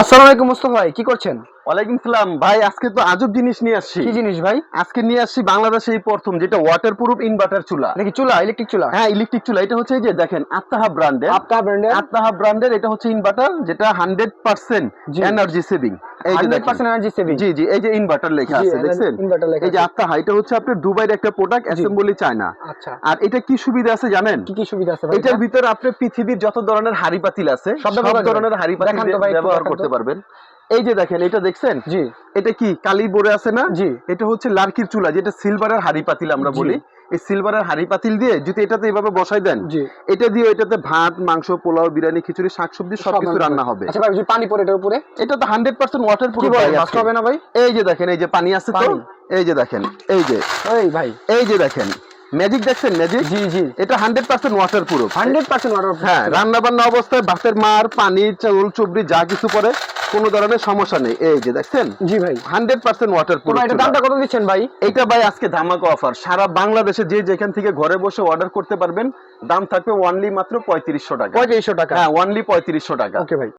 আসসালামু আলাইকুম মুস্তফা ভাই কি করছেন? ওয়ালাইকুম সালাম। ভাই আজকে তো আজব জিনিস নিয়ে আসছি। কি জিনিস ভাই? আজকে নিয়ে আসছি বাংলাদেশে এই প্রথম যেটা ওয়াটার প্রুফ ইনভার্টার চুলা নাকি চুলা ইলেকট্রিক চুলা? হ্যাঁ ইলেকট্রিক চুলা। এটা হচ্ছে এই যে দেখেন আত্মাহা ব্র্যান্ডের আত্মাহা ব্র্যান্ডের আত্মাহা ব্র্যান্ডের এটা হচ্ছে ইনভার্টার যেটা হান্ড্রেড পার্সেন্ট। এনার্জি সেভিং এই যে হান্ড্রেড দেখেন। এনার্জি সেভিং জি জি এই যে ইনভার্টার লেখা আছে দেখছেন? inverter লেখা এই যে আছে। আত্মাহা হচ্ছে আপনার দুবাইয়ের একটা প্রোডাক্ট অ্যাসেম্বলি চায়না আচ্ছা। আর এটা কি সুবিধা আছে জানেন? কি কি সুবিধা আছে এটার ভিতরে আপনি পৃথিবীর যত ধরনের হাড়ি পাতিল আছে সব ধরনের। হাড়ি পাতিল ব্যবহার করতে পারবেন। এই যে দেখেন এটা দেখছেন? জি। এটা কি কালি বড়ে আছে না? জি। এটা হচ্ছে লার্কির চুলা যেটা সিলভারের হাড়ি পাতিল আমরা বলি। এই সিলভারের হাড়ি পাতিল দিয়ে যদি এটাতে এভাবে বসাই দেন এটা দিয়ে এটাতে ভাত মাংস পোলাও বিরিয়ানি খিচুড়ি শাকসবজি সবকিছু রান্না হবে। আচ্ছা ভাই যদি পানি পড়ে এটার উপরে? এটা তো হান্ড্রেড পার্সেন্ট ওয়াটার কি বলে নষ্ট হবে না ভাই? এই যে দেখেন এই যে পানি আছে তো? এই যে দেখেন এই যে। এই ভাই। এই যে দেখেন ম্যাজিক দেখছেন ম্যাজিক জি জি। এটা hundred percent waterproof hundred percent water হ্যাঁ রান্না বান্না অবস্থায় ভাতের মার পানি চাউল চুবড়ি যা কিছু পরে কোনো ধরনের সমস্যা নেই। এই যে দেখছেন? জি ভাই। হান্ড্রেড পার্সেন্ট ওয়াটার প্রুফ এটা দামটা কত দিচ্ছেন ভাই? এটা ভাই আজকে ধামাকা অফার সারা বাংলাদেশে যে যেখান থেকে ঘরে বসে অর্ডার করতে পারবেন দাম থাকবে ওয়ানলি মাত্র পঁয়ত্রিশশো টাকা। পঁয়ত্রিশশো টাকা। হ্যাঁ ওয়ানলি পঁয়ত্রিশশো টাকা। ওকে ভাই।